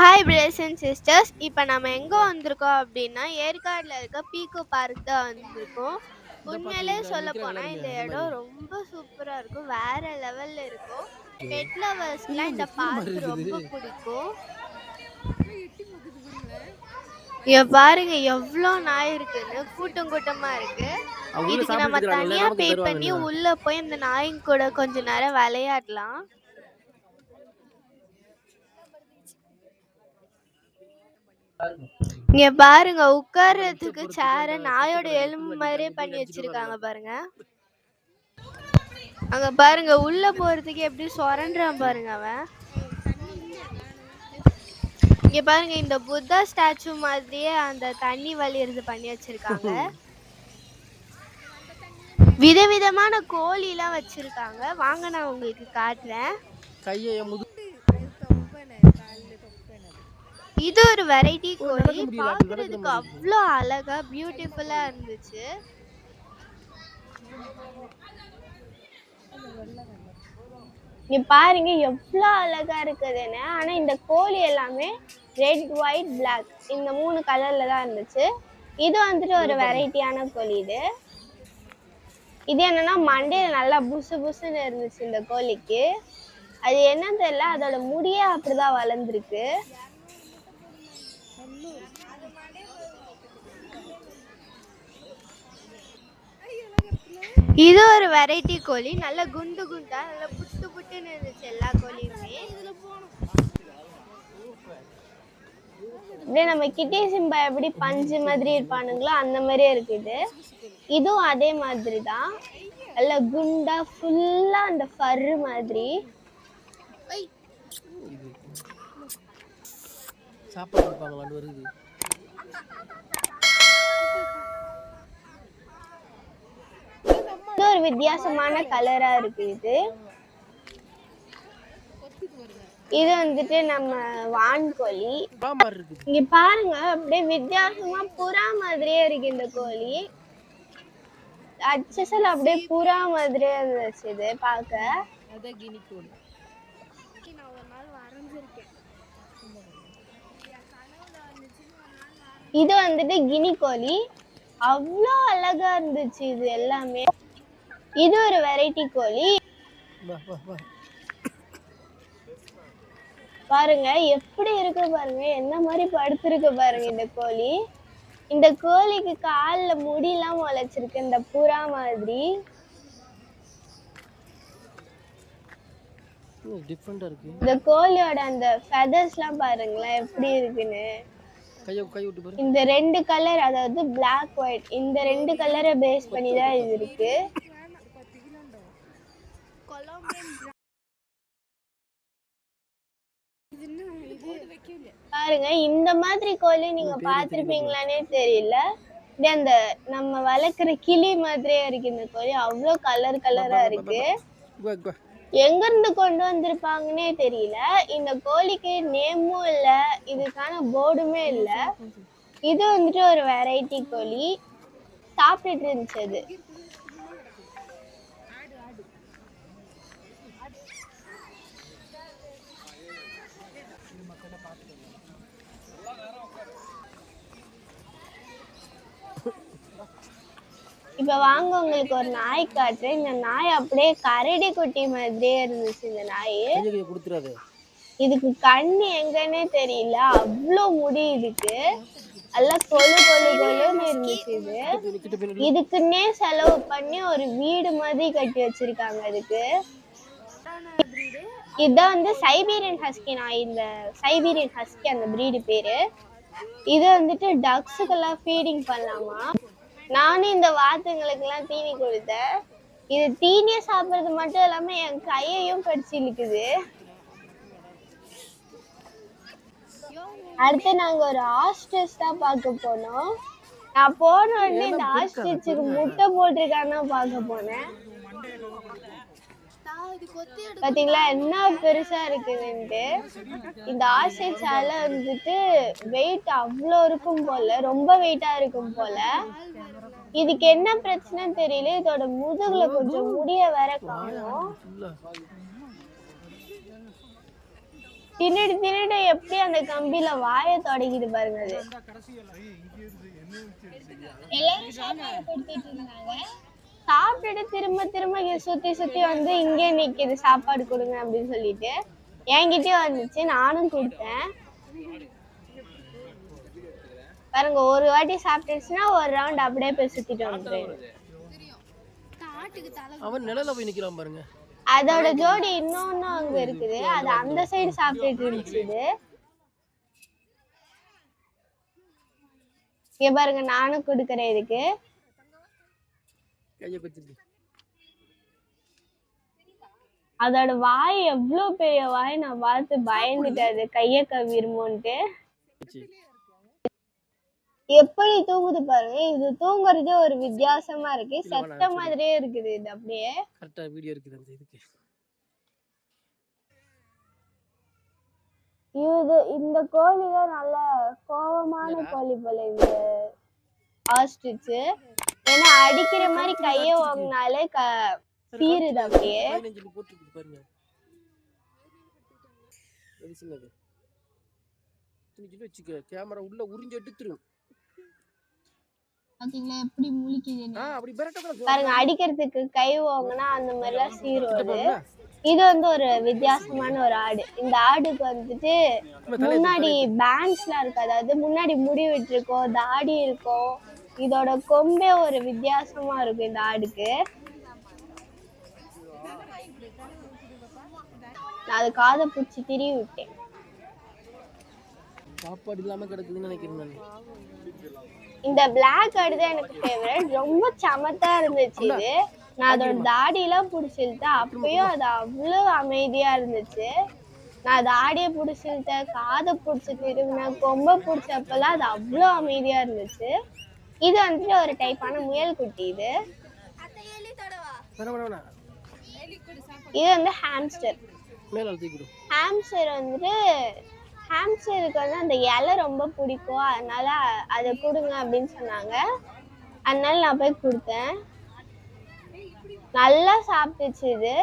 Hi brothers and sisters இப்போ நம்ம எங்கே வந்திருக்கோம் அப்படின்னா ஏற்காடில் இருக்க பீக்கோ பார்க் தான் வந்திருக்கோம். உண்மையிலே சொல்ல போனால் இந்த இடம் ரொம்ப சூப்பராக இருக்கும். வேற லெவலில் இருக்கும். பெட் லவர்ஸ்க்குலாம் இந்த பார்க் ரொம்ப பிடிக்கும். இங்க பாருங்க எவ்வளோ நாய் இருக்குன்னு. கூட்டம் கூட்டமா இருக்கு. இதுக்கு நம்ம சாப்பிட்டு இருக்கிறாங்கல்ல, தனியா நமக்கு பே பண்ணி? உள்ள போய் இந்த நாய்ங்க கூட கொஞ்ச நேரம் விளையாடலாம். இங்க பாருங்க உட்கார்றதுக்கு சேர நாயோட எலும்பு மாதிரியே பண்ணி வச்சிருக்காங்க பாருங்க. அங்க பாருங்க உள்ள போறதுக்கு எப்படி சொரண்டான் பாருங்க அவன். இங்க பாருங்க இந்த புத்தா ஸ்டாச்சு மாதிரியே அந்த தண்ணி வழியிறது பண்ணி வச்சிருக்காங்க. விதவிதமான கோழிலாம் வச்சிருக்காங்க. வாங்க நான் உங்களுக்கு காட்டுறேன். கையை என் முது இது ஒரு வெரைட்டி கோழி. பார்க்கிறதுக்கு. அவ்வளோ அழகா பியூட்டிஃபுல்லா இருந்துச்சு. இங்க பாருங்க எவ்வளோ அழகா இருக்குதுன்னு. ஆனா இந்த கோழி எல்லாமே ரெட் ஒயிட் Black. இந்த மூணு கலர்ல தான் இருந்துச்சு. இது வந்துட்டு ஒரு வெரைட்டியான கோழி இது. இது என்னன்னா மண்டையில நல்லா புசு புசுன்னு இருந்துச்சு இந்த கோழிக்கு. அது என்னன்னு தெரியல அதோட முடியே அப்படிதான் வளர்ந்துருக்கு. இது ஒரு வெரைட்டி கோழி. நல்ல குண்டு குண்டா நல்ல புட்டு புட்டுன்னு இருந்துச்சு எல்லா கோழியுமே. அப்படியே நம்ம கிட்டி சிம்பா எப்படி பஞ்சு மாதிரி இருப்பானுங்களோ அந்த மாதிரியே இருக்குது இதுவும் அதே மாதிரி தான் நல்ல குண்டா ஃபுல்லா அந்த ஃபர்ரு மாதிரி. சாப்பாடு வருது இது ஒரு வித்தியாசமான கலரா இருக்கு இது. இது வந்துட்டு நம்ம வான்கோழி. இங்க பாருங்க அப்படியே வித்தியாசமா புறா மாதிரியே இருக்கு இந்த கோழி. அச்சசல் அப்படியே புறா மாதிரியே இருந்துச்சு இது பார்க்க. இது வந்துட்டு கினி கோழி. அவ்வளோ அழகா இருந்துச்சு இது எல்லாமே. இது ஒரு வெரைட்டி கோழி. பாருங்க எப்படி இருக்கு பாருங்க என்ன மாதிரி படுத்திருக்கு பாருங்க இந்த கோழி. இந்த கோழிக்கு கால்ல முடியெல்லாம் முளைச்சிருக்கு இந்த புறா மாதிரி. இந்த கோழியோட அந்த ஃபெதர்ஸ்லாம் பாருங்களேன் எப்படி இருக்குன்னு. இந்த ரெண்டு கலர் அதாவது Black ஒயிட் இந்த ரெண்டு கலரை பேஸ் பண்ணி தான் இது இருக்கு. பாருங்க இந்த மாதிரி கோழி நீங்க பார்த்திருப்பீங்களானே தெரியல. அந்த நம்ம வளர்க்குற கிளி மாதிரியே இருக்கு இந்த கோழி. அவ்வளோ கலர் கலரா இருக்கு. எங்க இருந்து கொண்டு வந்திருப்பாங்கன்னே தெரியல. இந்த கோழிக்கு நேமும் இல்ல இதுக்கான போர்டுமே இல்ல. இது வந்துட்டு ஒரு வெரைட்டி கோழி. சாப்பிட்டுட்டு இருந்துச்சு அது. இப்ப வாங்க உங்களுக்கு ஒரு நாய் காட்டுறேன் இந்த நாய் அப்படியே கரடி குட்டி மாதிரியே இருந்துச்சு இந்த நாய். கொடுத்துறாது. இதுக்கு கண்ணு எங்கன்னே தெரியல அவ்வளோ முடி இதுக்கு. எல்லாம் கொழு கொழு கொழுன்னு இருந்துச்சு இது. இதுக்குன்னே செலவு பண்ணி ஒரு வீடு மாதிரி கட்டி வச்சிருக்காங்க இதுக்கு. இதான் வந்து சைபீரியன் ஹஸ்கி நாய் இந்த சைபீரியன் ஹஸ்கி அந்த பிரீடு பேரு. இது வந்துட்டு டக்ஸுக்கெல்லாம் ஃபீடிங் பண்ணலாமா? நானும் இந்த வாத்துங்களுக்கெல்லாம் தீனி கொடுத்தேன். இது தீனியை சாப்பிட்றது மட்டும் இல்லாம என் கையையும் கடிச்சு இழுக்குது. அடுத்து நாங்க ஒரு ஆஸ்ட்ரிச் தான் பார்க்க போனோம். நான் போன உடனே இந்த ஆஸ்ட்ரிச்சுக்கு முட்டை போட்டிருக்கான்னு பார்க்க போனேன். பாத்தீங்களா? என்ன பெருசா இருக்குதுன்ட்டு இந்த ஆஸ்ட்ரிச்சால வந்துட்டு வெயிட் அவ்வளோ இருக்கும் போல ரொம்ப வெயிட்டா இருக்கும் போல. இதுக்கு என்ன பிரச்சனைன்னு தெரியல. இதோட முதுகுல கொஞ்சம் முடிய வேற காணும். தின்னுட்டு தின்னுட்டு எப்படி அந்த கம்பியில வாயை தொடங்கிட்டு பாருங்க. அது எல்லாரும் சாப்பாடு கொடுத்துட்டு இருந்தாங்க. சாப்பிட்டுட்டு திரும்ப திரும்ப சுத்தி சுத்தி வந்து இங்கே நிக்குது சாப்பாடு கொடுங்க அப்படின்னு சொல்லிட்டு. என்கிட்டயே வந்துச்சு நானும் கொடுத்தேன். பாருங்க ஒரு வாட்டி சாப்பிட்டுச்சுன்னா ஒரு ரவுண்ட் அப்படியே போய் சுத்திட்டு வந்துடும் அவன் நிழல போய் நிக்கிறான் பாருங்க. அதோட ஜோடி இன்னொன்னு அங்க இருக்குது. அது அந்த சைடு சாப்பிட்டுட்டு இருந்துச்சு. இங்க பாருங்க நானும் கொடுக்குறேன் இதுக்கு. அதோட வாய் எவ்வளவு பெரிய வாய்? நான் பார்த்து பயந்துட்டேன். அது கைய கவிருமோன்ட்டு. எப்படி தூங்குது பாருங்க இது தூங்குறதே ஒரு வித்தியாசமா இருக்கு. செத்த மாதிரியே இருக்குது இது அப்படியே. கரெக்டா வீடியோ இருக்குது அந்த இதுக்கு. இது இந்த கோழி தான் நல்ல கோவமான கோழி போல இந்த ஆஸ்ட்ரிச் ஏன்னா அடிக்கிற மாதிரி கைய வாங்கினாலே க சீருது அப்படியே. வச்சுக்க. கேமரா உள்ள உறிஞ்சு எடுத்துரும் பாத்தீங்களா? எப்படி பெரட்டதான் பாருங்க அடிக்கிறதுக்கு கை வாங்கினா அந்த மாதிரிலாம் சீருவது இது வந்து ஒரு வித்தியாசமான ஒரு ஆடு. இந்த ஆடுக்கு வந்துட்டு முன்னாடி பேண்ட்ஸ்லாம் இருக்கு அதாவது முன்னாடி முடி விட்டுருக்கோம் தாடி இருக்கும் இதோட கொம்பே ஒரு வித்தியாசமா இருக்கும் இந்த ஆடுக்கு. நான் அது காதை பிடிச்சி திரிவி விட்டேன். சாப்பாடு இல்லாம கிடக்குதுன்னு நினைக்கிறேன் நான். இந்த பிளாக் ஆடு தான் எனக்கு ஃபேவரட் ரொம்ப சமத்தா இருந்துச்சு இது. நான் அதோட தாடியெல்லாம் பிடிச்சிருத்தேன் அப்பயும் அது அவ்வளோ அமைதியா இருந்துச்சு. நான் தாடியை பிடிச்சிருத்தேன் காதை பிடிச்சி திரும்பினேன் கொம்பை பிடிச்சப்பெல்லாம் அது அவ்வளோ அமைதியா இருந்துச்சு. இது வந்துட்டு ஒரு டைப்பான முயல் குட்டி இது. இது வந்து ஹாம்ஸ்டர் ஹாம்ஸ்டர் வந்துட்டு ஹாம்ஸ்டருக்கு வந்து அந்த இலை ரொம்ப பிடிக்கும். அதனால அதை கொடுங்க அப்படின்னு சொன்னாங்க. அதனால நான் போய் கொடுத்தேன். நல்லா சாப்பிட்டுச்சு இது.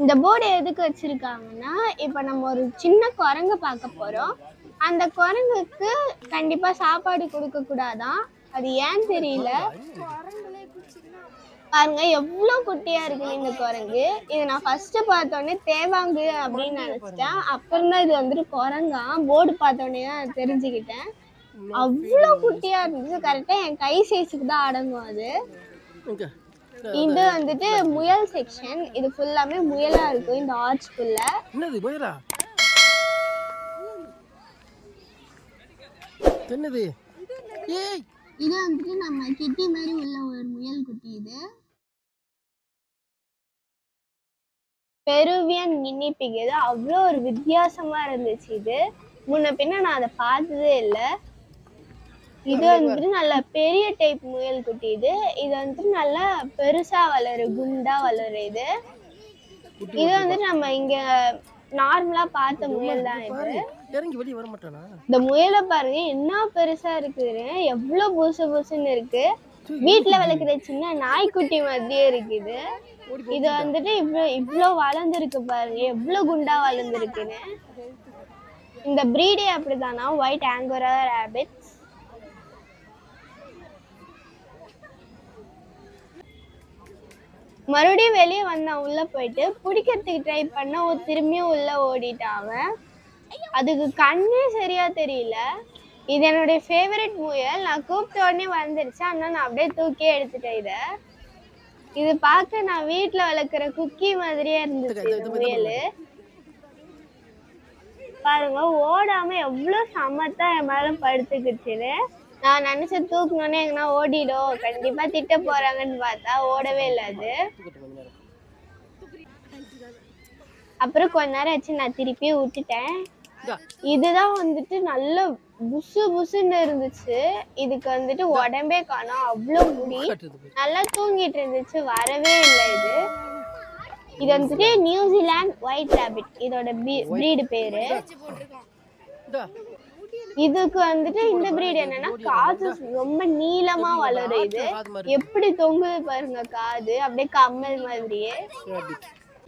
இந்த போர்டு எதுக்கு வச்சிருக்காங்கன்னா இப்போ நம்ம ஒரு சின்ன குரங்கு பார்க்க போறோம். அந்த குரங்குக்கு கண்டிப்பா சாப்பாடு கொடுக்க கூடாதான். அது ஏன் தெரியல? பாருங்க எவ்வளோ குட்டியா இருக்கு இந்த குரங்கு. இது நான் ஃபர்ஸ்ட் பார்த்தோன்னே தேவாங்கு அப்படின்னு நினைச்சிட்டேன். அப்புறம் தான் இது வந்துட்டு குரங்கா? போர்டு பார்த்தோன்னே தான் தெரிஞ்சுக்கிட்டேன். அவ்வளோ குட்டியா இருந்துச்சு கரெக்டா என் கை சைஸுக்கு தான் அடங்கும் அது. இது வந்துட்டு முயல் செக்ஷன் இது ஃபுல்லாமே முயலா இருக்கும் இந்த ஆர்ச்குள்ள என்னது முயலா? என்னது? ஏய்! இது வந்துட்டு நம்ம கிட்டி மாதிரி உள்ள ஒரு முயல் குட்டி இது. பெருவியன் கின்னிப்பிக் இது அவ்வளோ ஒரு வித்தியாசமா இருந்துச்சு இது. முன்ன பின்ன நான் அதை பார்த்ததே இல்லை. இது வந்துட்டு நல்ல பெரிய டைப் முயல் குட்டி இது. இது வந்துட்டு நல்லா பெருசா வளரும் குண்டா வளரும் இது. இது வந்துட்டு நம்ம இங்க நார்மலா பார்த்த முயல் தான் இது. பாரு இறங்கி வெளியே வர மாட்டானா இந்த முயலை பாருங்க என்ன பெருசா இருக்குதுன்னு. எவ்வளவு புசு புசுன்னு இருக்கு. வீட்ல வளர்க்குற சின்ன நாய்க்குட்டி மாதிரியே இருக்குது. இது வந்துட்டு இவ்வளோ இவ்வளோ வளர்ந்துருக்கு பாருங்க எவ்வளோ குண்டா வளர்ந்துருக்குன்னு. இந்த ப்ரீடே அப்படிதானா? ஒயிட் ஆங்கோரா ரேபிட்ஸ் மறுபடியும் வெளியே வந்தான். உள்ள போயிட்டு பிடிக்கிறதுக்கு ட்ரை பண்ண ஒரு திரும்பியும் உள்ள ஓடிட்டான் அவன். அதுக்கு கண்ணே சரியா தெரியல. இது என்னுடைய ஃபேவரட் முயல். நான் கூப்பிட்ட உடனே வந்துருச்சு. ஆனால் நான் அப்படியே தூக்கி எடுத்துட்டேன் இதை. இது பார்க்க நான் வீட்டில் வளர்க்குற குக்கி மாதிரியே இருந்துச்சு இந்த முயல். பாருங்க ஓடாம எவ்வளோ சமத்தா என் மேல படுத்துக்கிச்சுன்னு. நான் நினைச்ச தூக்கணுன்னே எங்கன்னா ஓடிடும். கண்டிப்பா திட்ட போறாங்கன்னு பார்த்தா ஓடவே இல்லை அது. அப்புறம் கொஞ்ச நேரம் ஆச்சு நான் திருப்பி விட்டுட்டேன். இதுதான் வந்துட்டு நல்ல புசு புசுன்னு இருந்துச்சு. இதுக்கு வந்துட்டு உடம்பே காணோம். அவ்வளோ முடி. நல்லா தூங்கிட்டு இருந்துச்சு. வரவே இல்லை இது. இது வந்துட்டு நியூசிலாந்து ஒயிட் ரேபிட் இதோட ப்ரீடு பேரு. இதுக்கு வந்துட்டு இந்த பிரீட் என்னன்னா காது ரொம்ப நீளமா வளரும் இது எப்படி தொங்குது பாருங்க காது அப்படியே கம்மல் மாதிரியே.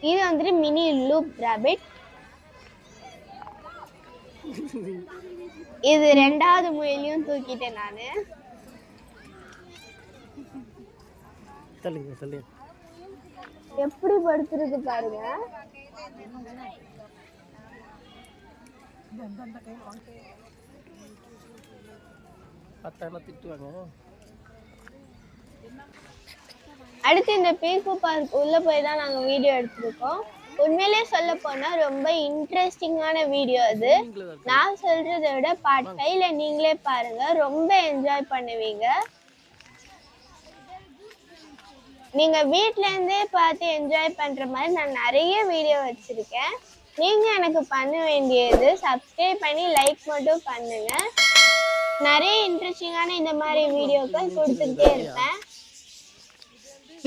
இது வந்துட்டு மினி லூப் ராபிட் இது ரெண்டாவது முயலையும் தூக்கிட்டேன் நானு எப்படி படுத்துருக்கு பாருங்க பத்தாயிரம் திட்டுவாங்க. அடுத்து இந்த பீக்கு பார்க் உள்ள போய் தான் நாங்க வீடியோ எடுத்திருக்கோம். உண்மையிலே சொல்ல போனா ரொம்ப இன்ட்ரெஸ்டிங்கான வீடியோ அது. நான் சொல்றதை விட பார்ட் ஃபைவ்ல நீங்களே பாருங்க. ரொம்ப என்ஜாய் பண்ணுவீங்க. நீங்க வீட்ல இருந்தே பார்த்து என்ஜாய் பண்ற மாதிரி நான் நிறைய வீடியோ வச்சிருக்கேன். நீங்க எனக்கு பண்ண வேண்டியது சப்ஸ்கிரைப் பண்ணி லைக் மட்டும் பண்ணுங்க. நிறைய இன்ட்ரெஸ்டிங்கான இந்த மாதிரி வீடியோக்கள் கொடுத்துக்கிட்டே இருப்பேன்.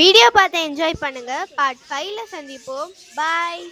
வீடியோ பார்த்து என்ஜாய் பண்ணுங்க. பார்ட் ஃபைவ்ல சந்திப்போம். பாய்